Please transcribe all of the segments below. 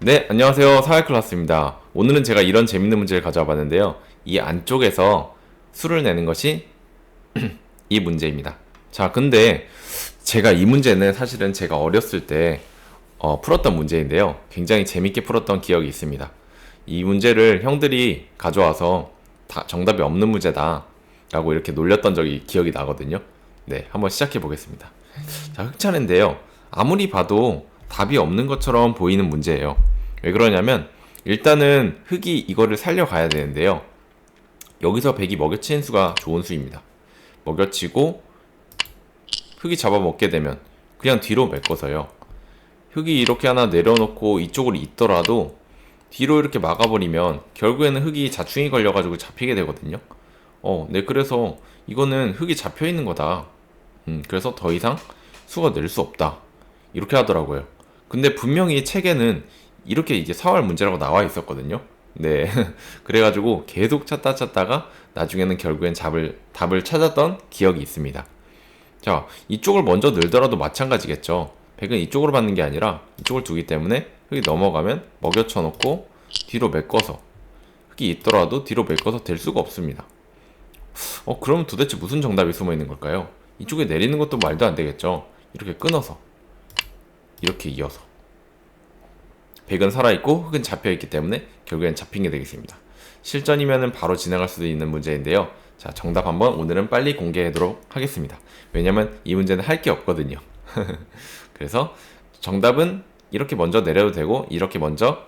네, 안녕하세요. 사회클라스입니다. 오늘은 제가 이런 재밌는 문제를 가져와 봤는데요. 이 안쪽에서 수를 내는 것이 이 문제입니다. 자, 근데 제가 이 문제는 사실은 제가 어렸을 때 어, 풀었던 문제인데요. 굉장히 재밌게 풀었던 기억이 있습니다. 이 문제를 형들이 가져와서 다 정답이 없는 문제다. 라고 이렇게 놀렸던 적이 기억이 나거든요. 네, 한번 시작해 보겠습니다. 자, 흑차례인데요. 아무리 봐도 답이 없는 것처럼 보이는 문제예요. 왜 그러냐면 일단은 흑이 이거를 살려가야 되는데요. 여기서 백이 먹여치는 수가 좋은 수입니다. 먹여치고 흑이 잡아먹게 되면 그냥 뒤로 메꿔서요. 흑이 이렇게 하나 내려놓고 이쪽으로 있더라도 뒤로 이렇게 막아버리면 결국에는 흑이 자충이 걸려가지고 잡히게 되거든요. 어, 네, 그래서 이거는 흑이 잡혀 있는 거다. 음, 그래서 더 이상 수가 낼 수 없다. 이렇게 하더라고요. 근데 분명히 책에는 이렇게 이제 사활 문제라고 나와 있었거든요. 네. 그래가지고 계속 찾다 찾다가 나중에는 결국엔 답을, 답을 찾았던 기억이 있습니다. 자, 이쪽을 먼저 늘더라도 마찬가지겠죠. 백은 이쪽으로 받는 게 아니라 이쪽을 두기 때문에 흙이 넘어가면 먹여쳐 놓고 뒤로 메꿔서 흙이 있더라도 뒤로 메꿔서 될 수가 없습니다. 어, 그럼 도대체 무슨 정답이 숨어 있는 걸까요? 이쪽에 내리는 것도 말도 안 되겠죠. 이렇게 끊어서 이렇게 이어서 백은 살아있고 흙은 잡혀있기 때문에 결국엔 잡힌 게 되겠습니다. 실전이면은 바로 지나갈 수도 있는 문제인데요. 자, 정답 한번 오늘은 빨리 공개하도록 하겠습니다. 왜냐면 이 문제는 할 게 없거든요. 그래서 정답은 이렇게 먼저 내려도 되고 이렇게 먼저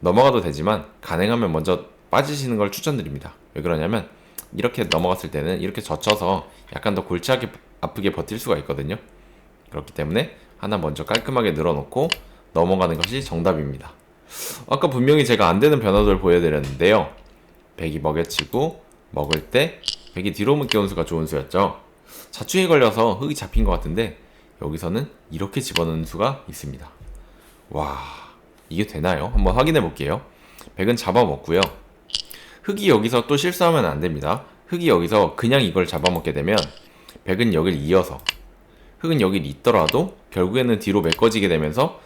넘어가도 되지만 가능하면 먼저 빠지시는 걸 추천드립니다. 왜 그러냐면 이렇게 넘어갔을 때는 이렇게 젖혀서 약간 더 골치 아프게 버틸 수가 있거든요. 그렇기 때문에 하나 먼저 깔끔하게 늘어놓고 넘어가는 것이 정답입니다. 아까 분명히 제가 안 되는 변화도를 보여드렸는데요. 백이 먹여치고 먹을 때 백이 뒤로 묶여온 수가 좋은 수였죠. 자충이 걸려서 흙이 잡힌 것 같은데 여기서는 이렇게 집어넣는 수가 있습니다. 와 이게 되나요? 한번 확인해 볼게요. 백은 잡아먹고요. 흙이 여기서 또 실수하면 안 됩니다. 흙이 여기서 그냥 이걸 잡아먹게 되면 백은 여길 이어서 흙은 여길 있더라도 결국에는 뒤로 메꿔지게 되면서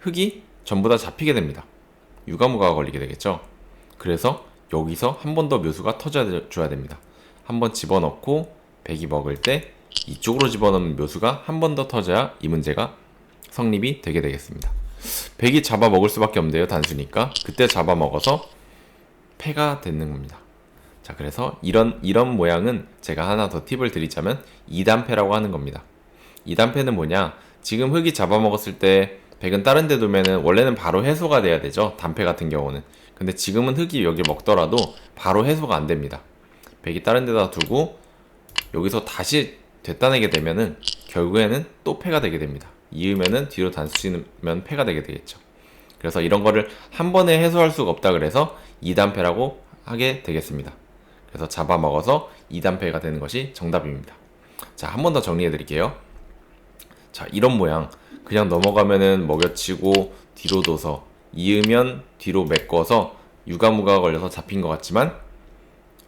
흙이 전부 다 잡히게 됩니다. 유가무가 걸리게 되겠죠. 그래서 여기서 한 번 더 묘수가 터져줘야 됩니다. 한 번 집어넣고 백이 먹을 때 이쪽으로 집어넣는 묘수가 한 번 더 터져야 이 문제가 성립이 되게 되겠습니다. 백이 잡아먹을 수밖에 없는데요. 단수니까 그때 잡아먹어서 패가 되는 겁니다. 자, 그래서 이런 이런 모양은 제가 하나 더 팁을 드리자면 2단패라고 하는 겁니다. 2단패는 뭐냐? 지금 흙이 잡아먹었을 때 백은 다른 데 두면은 원래는 바로 해소가 돼야 되죠. 단패 같은 경우는. 근데 지금은 흙이 여기 먹더라도 바로 해소가 안 됩니다. 백이 다른 데다 두고 여기서 다시 되따내게 되면은 결국에는 또 패가 되게 됩니다. 이으면은 뒤로 단수 치면 패가 되게 되겠죠. 그래서 이런 거를 한 번에 해소할 수가 없다 그래서 2단패라고 하게 되겠습니다. 그래서 잡아먹어서 2단패가 되는 것이 정답입니다. 자, 한 번 더 정리해 드릴게요. 자, 이런 모양. 그냥 넘어가면은 먹여치고 뒤로 둬서 이으면 뒤로 메꿔서 유가무가 걸려서 잡힌 것 같지만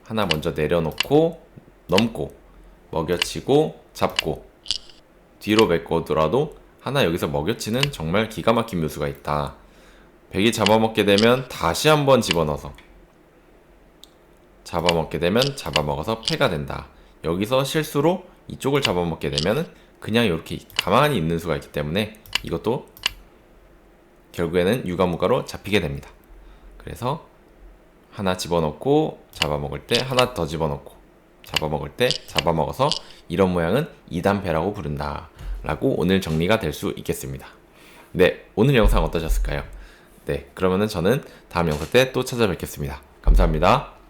하나 먼저 내려놓고 넘고 먹여치고 잡고 뒤로 메꿔더라도 하나 여기서 먹여치는 정말 기가 막힌 묘수가 있다. 백이 잡아먹게 되면 다시 한번 집어넣어서 잡아먹게 되면 잡아먹어서 패가 된다. 여기서 실수로 이쪽을 잡아먹게 되면 그냥 이렇게 가만히 있는 수가 있기 때문에 이것도 결국에는 유가무가로 잡히게 됩니다. 그래서 하나 집어넣고 잡아먹을 때 하나 더 집어넣고 잡아먹을 때 잡아먹어서 이런 모양은 2단패라고 부른다. 라고 오늘 정리가 될 수 있겠습니다. 네, 오늘 영상 어떠셨을까요? 네, 그러면은 저는 다음 영상 때 또 찾아뵙겠습니다. 감사합니다.